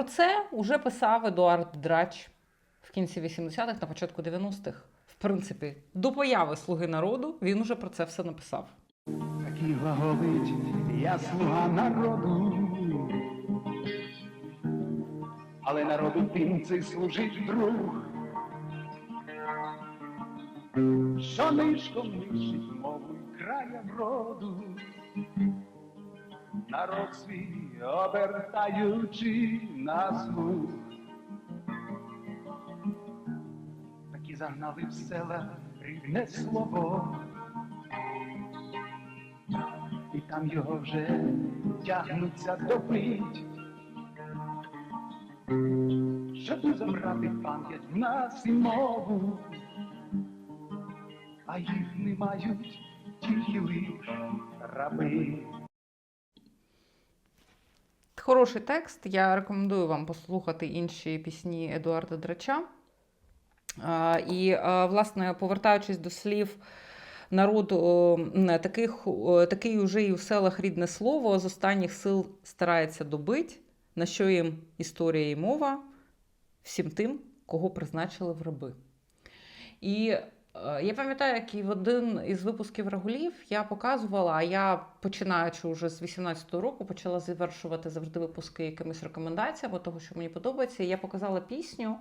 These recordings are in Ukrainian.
про це вже писав Едуард Драч в кінці 80-х, на початку 90-х. В принципі, до появи Слуги народу він уже про це все написав. Такий я слуга народу. Але народу тим цей служить друг. Що нишком нищить мову й края вроду. Народ свій обертаючи на слух. Такі загнали в села рідне слово. і там його вже тягнуться добить. Щоб забрати пам'ять в нас і мову, а їх не мають тільки лиш раби. Хороший текст. Я рекомендую вам послухати інші пісні Едуарда Драча. І, власне, повертаючись до слів народу, таких, такий уже і у селах рідне слово з останніх сил старається добить, на що їм історія і мова всім тим, кого призначили в раби. І я пам'ятаю, як в один із випусків Рагулів я показувала, а я починаючи вже з 18-го року, почала завершувати завжди випуски якимись рекомендаціями того, що мені подобається. Я показала пісню,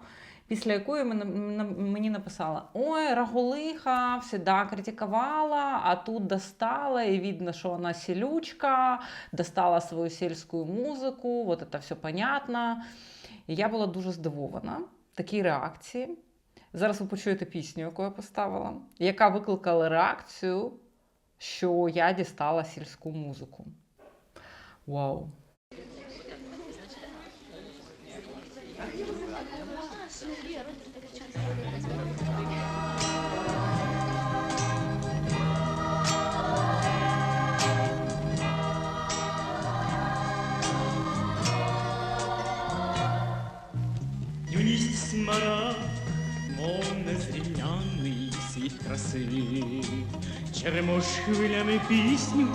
після якої мені написала: Ой, Рагулиха всегда критиковала, а тут достала, і видно, що вона селючка, достала свою сільську музику, вот это все понятно. І я була дуже здивована такій реакції. Зараз ви почуєте пісню, яку я поставила, яка викликала реакцію, що я дістала сільську музику. Вау! Юність смара, незрівняний світ краси, Черемош хвилями пісню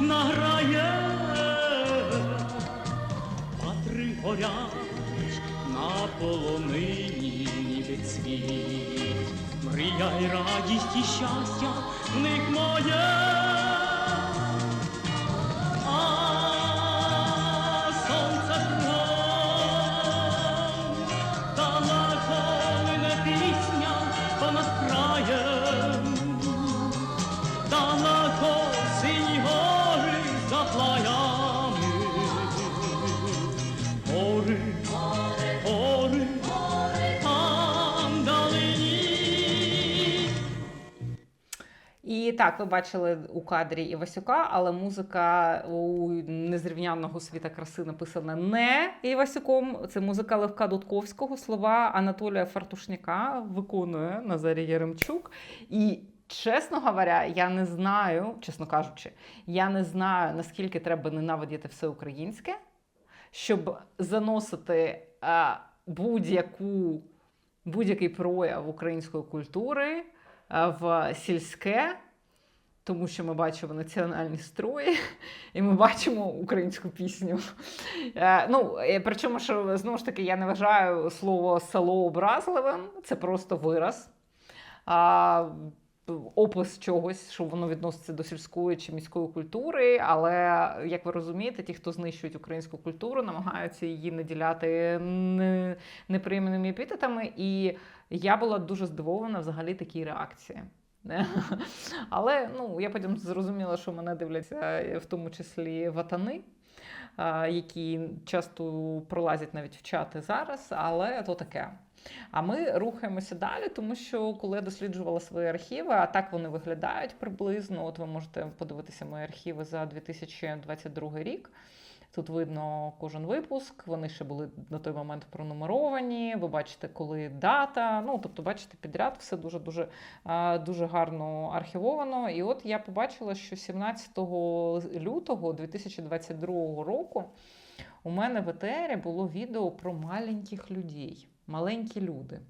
награє, Патри горять на полонині ніби цвіт, Мрія й радість і щастя в них моє. І так, ви бачили у кадрі Івасюка, але музика у незрівнянного світа краси написана не Івасюком. Це музика Левка Дудковського, слова Анатолія Фартушняка виконує Назарій Яремчук. І чесно говоря, я не знаю, чесно кажучи, я не знаю, наскільки треба ненавидіти все українське, щоб заносити а, будь-яку, будь-який прояв української культури в сільське. Тому що ми бачимо національні строї, і ми бачимо українську пісню. Е, ну, е, причому, що знову ж таки, я не вважаю слово село образливим, це просто вираз. Опис чогось, що воно відноситься до сільської чи міської культури. Але, як ви розумієте, ті, хто знищують українську культуру, намагаються її наділяти неприємними епітетами. І я була дуже здивована взагалі такій реакції. Але ну, я потім зрозуміла, що мене дивляться е, в тому числі ватани, які часто пролазять навіть в чати зараз, але то таке. А ми рухаємося далі, тому що коли я досліджувала свої архіви, а так вони виглядають приблизно. От ви можете подивитися мої архіви за 2022 рік. Тут видно кожен випуск. Вони ще були на той момент пронумеровані. Ви бачите, коли дата. Ну тобто, бачите, підряд все дуже дуже дуже гарно архівовано. І от я побачила, що 17 лютого 2022 року у мене в етері було відео про маленьких людей, маленькі люди.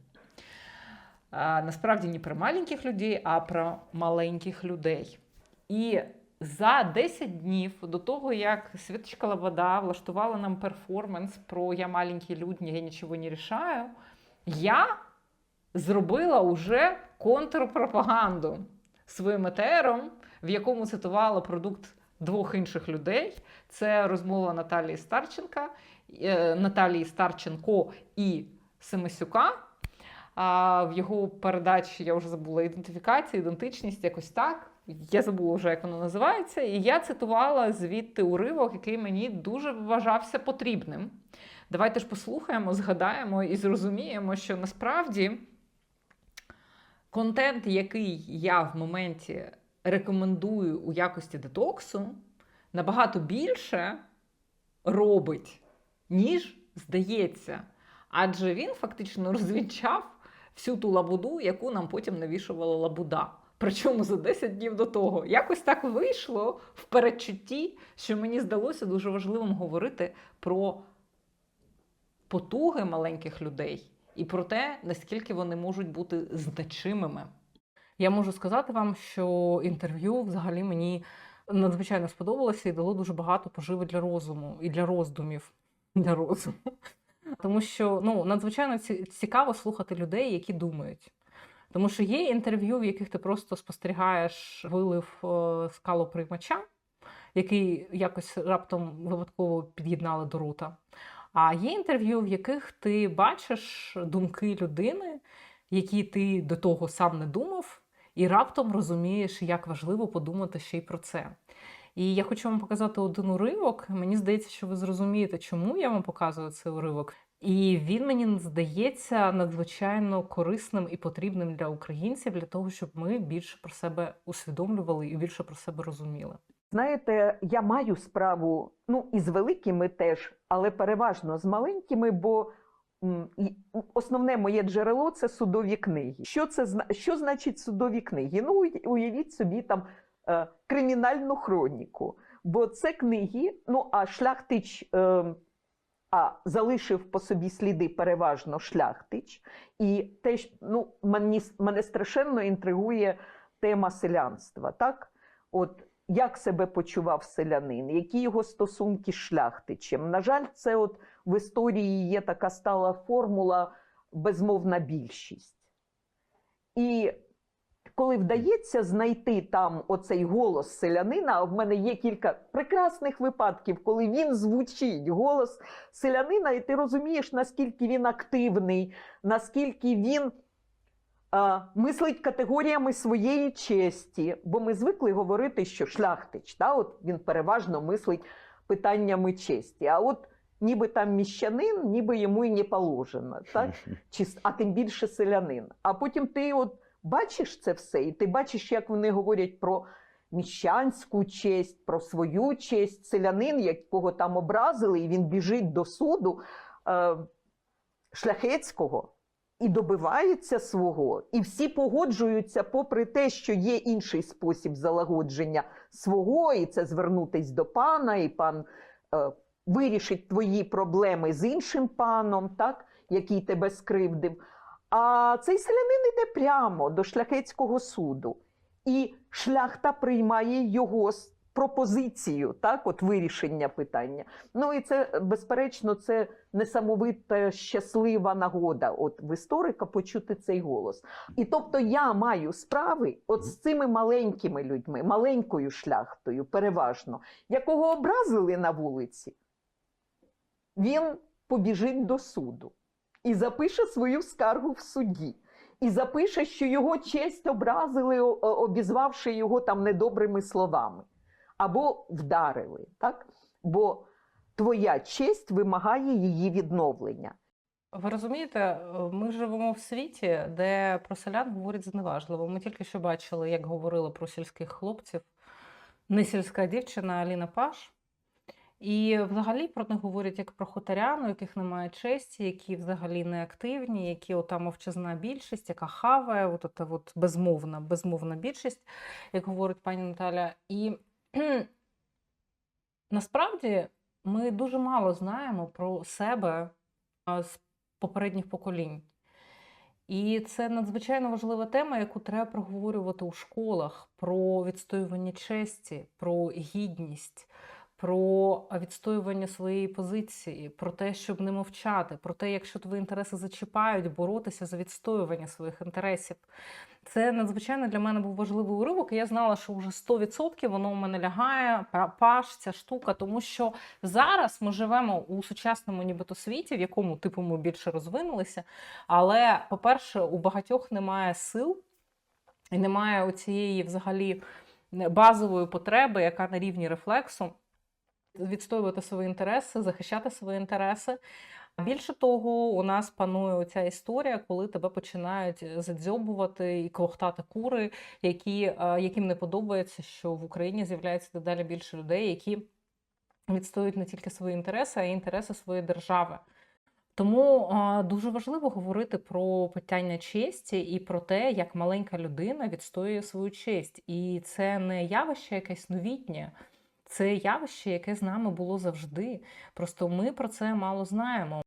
Насправді не про маленьких людей, а про маленьких людей. І За 10 днів до того, як Світочка Лобода влаштувала нам перформанс про Я маленький людь, я нічого не рішаю, я зробила уже контрпропаганду своїм етером, в якому цитувала продукт двох інших людей. Це розмова Наталії Старченка, е, Наталії Старченко і Семисюка. В його передачі я вже забула ідентифікація, ідентичність, якось так. Я забула вже, як воно називається. І я цитувала звідти уривок, який мені дуже вважався потрібним. Давайте ж послухаємо, згадаємо і зрозуміємо, що насправді контент, який я в моменті рекомендую у якості детоксу, набагато більше робить, ніж здається. Адже він фактично розвінчав всю ту лабуду, яку нам потім навішувала лабуда. Причому за 10 днів до того. Якось так вийшло в передчутті, що мені здалося дуже важливим говорити про потуги маленьких людей і про те, наскільки вони можуть бути значимими. Я можу сказати вам, що інтерв'ю взагалі мені надзвичайно сподобалося і дало дуже багато поживи для розуму і для роздумів. Для розуму. Тому що ну, надзвичайно цікаво слухати людей, які думають. Тому що є інтерв'ю, в яких ти просто спостерігаєш вилив е, скалоприймача, який якось раптом випадково під'єднали до рута. А є інтерв'ю, в яких ти бачиш думки людини, які ти до того сам не думав, і раптом розумієш, як важливо подумати ще й про це. І я хочу вам показати один уривок. Мені здається, що ви зрозумієте, чому я вам показую цей уривок. І він мені здається надзвичайно корисним і потрібним для українців для того, щоб ми більше про себе усвідомлювали і більше про себе розуміли. Знаєте, я маю справу ну і з великими теж, але переважно з маленькими, бо основне моє джерело це судові книги. Що це що значить судові книги? Ну, уявіть собі там е, кримінальну хроніку. Бо це книги, ну а шляхтич е, а залишив по собі сліди переважно шляхтич. І теж ну, мені, мене страшенно інтригує тема селянства. Так? От як себе почував селянин, які його стосунки з шляхтичем. На жаль, це от в історії є така стала формула безмовна більшість. І коли вдається знайти там оцей голос селянина, а в мене є кілька прекрасних випадків, коли він звучить, голос селянина, і ти розумієш, наскільки він активний, наскільки він а, мислить категоріями своєї честі, бо ми звикли говорити, що шляхтич, та, от він переважно мислить питаннями честі. А от ніби там міщанин, ніби йому і не положено, так? Чи, а тим більше селянин. А потім ти от бачиш це все, і ти бачиш, як вони говорять про міщанську честь, про свою честь, селянин, якого там образили, і він біжить до суду е, шляхетського і добивається свого, і всі погоджуються, попри те, що є інший спосіб залагодження свого, і це звернутись до пана, і пан е, вирішить твої проблеми з іншим паном, так, який тебе скривдив. А цей селянин йде прямо до шляхетського суду, і шляхта приймає його пропозицію, так, от вирішення питання. Ну і це, безперечно, це несамовита щаслива нагода от в історика почути цей голос. І тобто я маю справи от з цими маленькими людьми, маленькою шляхтою, переважно, якого образили на вулиці, він побіжить до суду і запише свою скаргу в суді. І запише, що його честь образили, обізвавши його там недобрими словами, або вдарили, так? Бо твоя честь вимагає її відновлення. Ви розумієте, ми живемо в світі, де про селян говорять зневажливо. Ми тільки що бачили, як говорили про сільських хлопців. Не сільська дівчина Аліна Паш. І взагалі про них говорять як про хуторян, у яких немає честі, які взагалі не активні, які ота мовчазна більшість, яка хаває, от ота от безмовна, безмовна більшість, як говорить пані Наталя. І насправді ми дуже мало знаємо про себе з попередніх поколінь. І це надзвичайно важлива тема, яку треба проговорювати у школах про відстоювання честі, про гідність, про відстоювання своєї позиції, про те, щоб не мовчати, про те, якщо твої інтереси зачіпають, боротися за відстоювання своїх інтересів. Це надзвичайно для мене був важливий уривок, і я знала, що вже 100% воно у мене лягає, па- паш, ця штука, тому що зараз ми живемо у сучасному нібито світі, в якому типу ми більше розвинулися. Але, по-перше, у багатьох немає сил і немає цієї взагалі базової потреби, яка на рівні рефлексу відстоювати свої інтереси, захищати свої інтереси. Більше того, у нас панує оця історія, коли тебе починають задзьобувати і ковхтати кури, які, е, яким не подобається, що в Україні з'являється дедалі більше людей, які відстоюють не тільки свої інтереси, а й інтереси своєї держави. Тому дуже важливо говорити про питання честі і про те, як маленька людина відстоює свою честь. І це не явище якесь новітнє, це явище, яке з нами було завжди. Просто ми про це мало знаємо.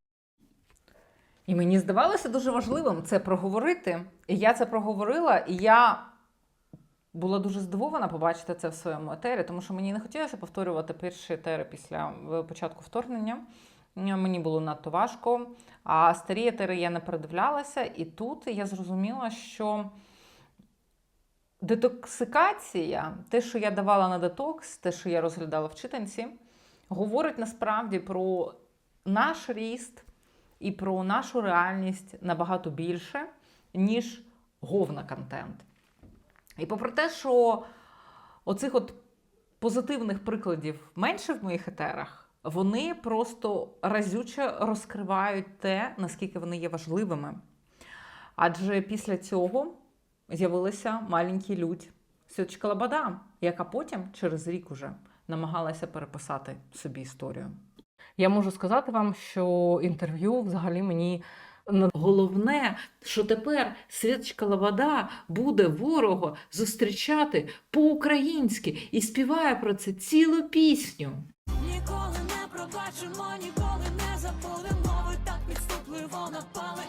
І мені здавалося дуже важливим це проговорити. І я це проговорила, і я була дуже здивована побачити це в своєму етері, тому що мені не хотілося повторювати перші етери після е, початку вторгнення. Мені було надто важко. А старі етери я не передивлялася, і тут я зрозуміла, що детоксикація, те, що я давала на детокс, те, що я розглядала в читанці, говорить насправді про наш ріст і про нашу реальність набагато більше, ніж говна контент. І попри те, що оцих от позитивних прикладів менше в моїх етерах, вони просто разюче розкривають те, наскільки вони є важливими. Адже після цього з'явилася маленький людь Сьочка Лабада, яка потім, через рік уже, намагалася переписати собі історію. Я можу сказати вам, що інтерв'ю взагалі мені головне, що тепер Світочка Лобода буде ворога зустрічати по-українськи і співає про це цілу пісню. Ніколи не пробачимо, ніколи не забудемо. Ви так підступливо напали,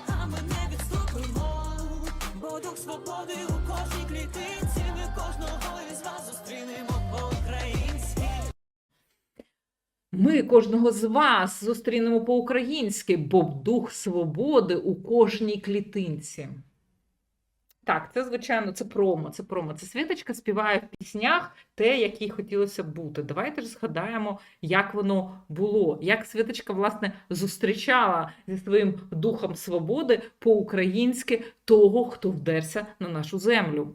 дух свободи у кожній клітинці. Ми кожного із вас зустрінемо по-українськи. Ми кожного з вас зустрінемо по-українськи, бо дух свободи у кожній клітинці. Так, це звичайно, це промо, це промо. Це Світочка співає в піснях те, як їй хотілося б бути. Давайте ж згадаємо, як воно було, як Світочка, власне, зустрічала зі своїм духом свободи по-українськи того, хто вдерся на нашу землю.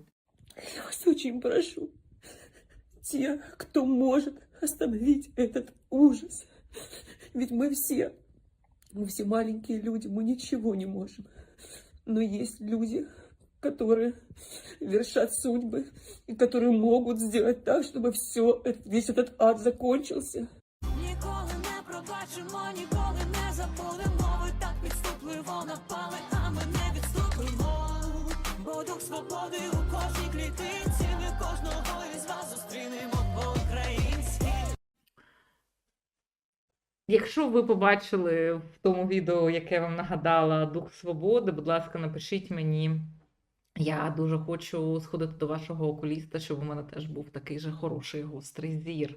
Я вас очень прошу, те, кто может остановить этот ужас. Ведь мы все, мы все маленькие люди, мы ничего не можем. Но есть люди, которые вершат судьбы и которые могут сделать так, чтобы все, весь этот ад закончился. Ніколи не пробачимо, ніколи не забудемо. Ви так підступливо напали, а ми не відступимо. Бо дух свободи у кожній клітинці. Ми кожного із вас зустрінемо по-українськи. Якщо ви побачили в тому відео, яке я вам нагадала Дух Свободи, будь ласка, напишіть мені. Я дуже хочу сходити до вашого окуліста, щоб у мене теж був такий же хороший гострий зір.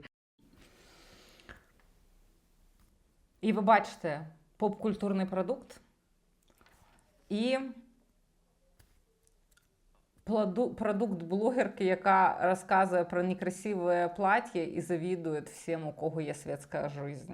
І ви бачите поп-культурний продукт і продукт блогерки, яка розказує про некрасиве плаття і завідує всім, у кого є світська життя.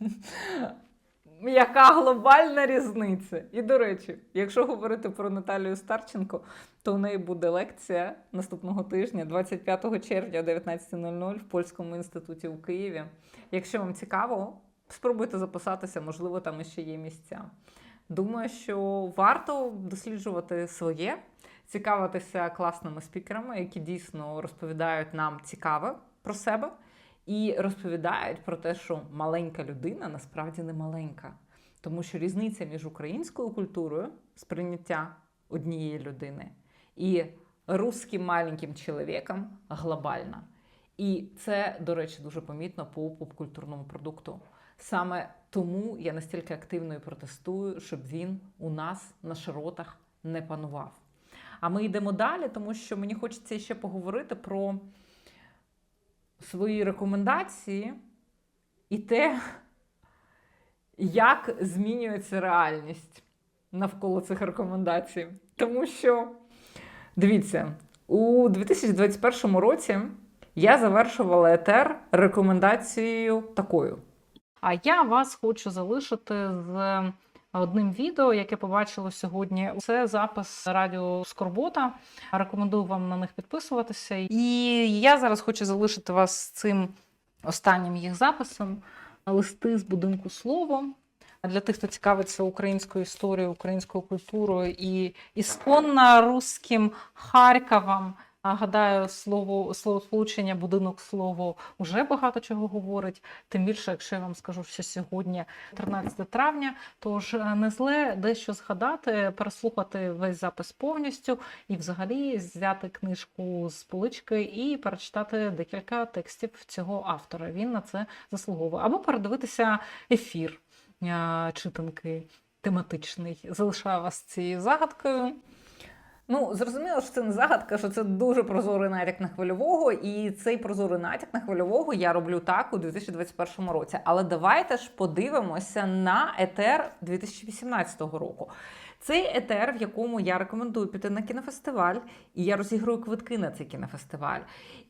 Яка глобальна різниця? І до речі, якщо говорити про Наталію Старченко, то в неї буде лекція наступного тижня, 25 червня о 19.00 в Польському інституті у Києві. Якщо вам цікаво, спробуйте записатися, можливо, там іще є місця. Думаю, що варто досліджувати своє, цікавитися класними спікерами, які дійсно розповідають нам цікаве про себе. І розповідають про те, що маленька людина насправді не маленька. Тому що різниця між українською культурою сприйняття однієї людини і русським маленьким чоловіком глобальна. І це, до речі, дуже помітно по попкультурному продукту. Саме тому я настільки активно і протестую, щоб він у нас на широтах не панував. А ми йдемо далі, тому що мені хочеться ще поговорити про свої рекомендації і те, як змінюється реальність навколо цих рекомендацій. Тому що, дивіться, у 2021 році я завершувала етер рекомендацією такою. А я вас хочу залишити з одним відео, яке побачила сьогодні. Це запис радіо Скорбота. Рекомендую вам на них підписуватися. І я зараз хочу залишити вас з цим останнім їх записом листи з будинку слово. Для тих, хто цікавиться українською історією, українською культурою і ісконно русським Харковом. Гадаю, слово словосполучення будинок слово вже багато чого говорить. Тим більше, якщо я вам скажу, що сьогодні 13 травня, тож е, не зле дещо згадати, переслухати весь запис повністю і взагалі взяти книжку з полички і перечитати декілька текстів цього автора. Він на це заслуговує. Або передивитися ефір е, читанки тематичний. Залишаю вас цією загадкою. Ну, зрозуміло, що це не загадка, що це дуже прозорий натяк на хвильового, і цей прозорий натяк на хвильового я роблю так у 2021 році. Але давайте ж подивимося на етер 2018 року. Цей етер, в якому я рекомендую піти на кінофестиваль, і я розіграю квитки на цей кінофестиваль.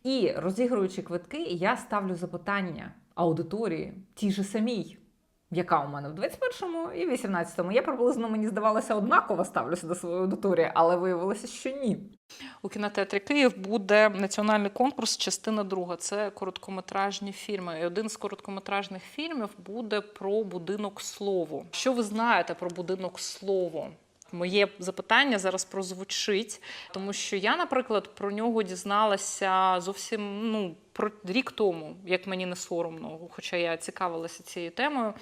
І розігруючи квитки, я ставлю запитання аудиторії, тій же самій яка у мене в 21-му і 18-му. Я приблизно, мені здавалося, однаково ставлюся до своєї аудиторії, але виявилося, що ні. У кінотеатрі Київ буде національний конкурс, частина друга. Це короткометражні фільми. І один з короткометражних фільмів буде про будинок слово. Що ви знаєте про будинок слово? Моє запитання зараз прозвучить, тому що я, наприклад, про нього дізналася зовсім ну про рік тому, як мені не соромно, хоча я цікавилася цією темою.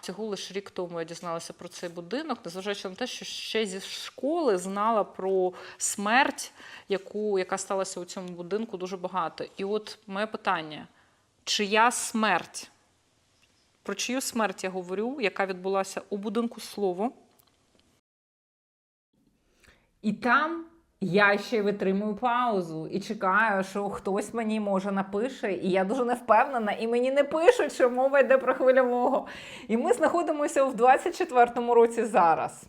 Всього лише рік тому я дізналася про цей будинок, незважаючи на те, що ще зі школи знала про смерть, яку, яка сталася у цьому будинку, дуже багато. І от моє питання: чия смерть? Про чию смерть я говорю, яка відбулася у будинку слово? І там я ще витримую паузу і чекаю, що хтось мені може напише, і я дуже не впевнена, і мені не пишуть, що мова йде про хвильового. І ми знаходимося в 24-му році зараз.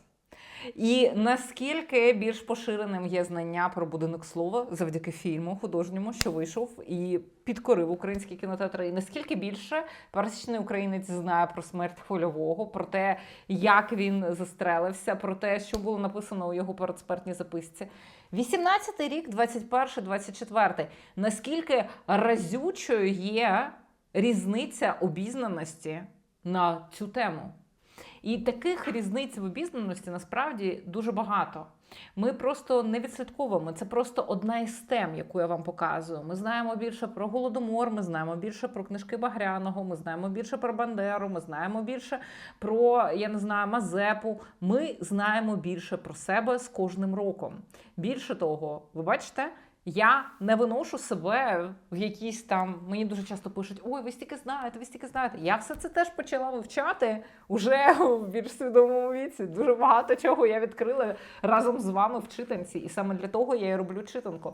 І наскільки більш поширеним є знання про будинок слова завдяки фільму художньому, що вийшов і підкорив українські кінотеатри, і наскільки більше пересічний українець знає про смерть хвильового, про те, як він застрелився, про те, що було написано у його передсмертній записці. 18-й рік, 21-й, 24-й. Наскільки разючою є різниця обізнаності на цю тему? І таких різниць в обізнаності насправді дуже багато. Ми просто не відслідковуємо. Це просто одна із тем, яку я вам показую. Ми знаємо більше про голодомор, ми знаємо більше про книжки Багряного, ми знаємо більше про Бандеру, ми знаємо більше про я не знаю Мазепу. Ми знаємо більше про себе з кожним роком. Більше того, ви бачите. Я не виношу себе в якісь там. Мені дуже часто пишуть: ой, ви стільки знаєте, ви стільки знаєте. Я все це теж почала вивчати уже у більш свідомому віці. Дуже багато чого я відкрила разом з вами в читанці, і саме для того я і роблю читанку.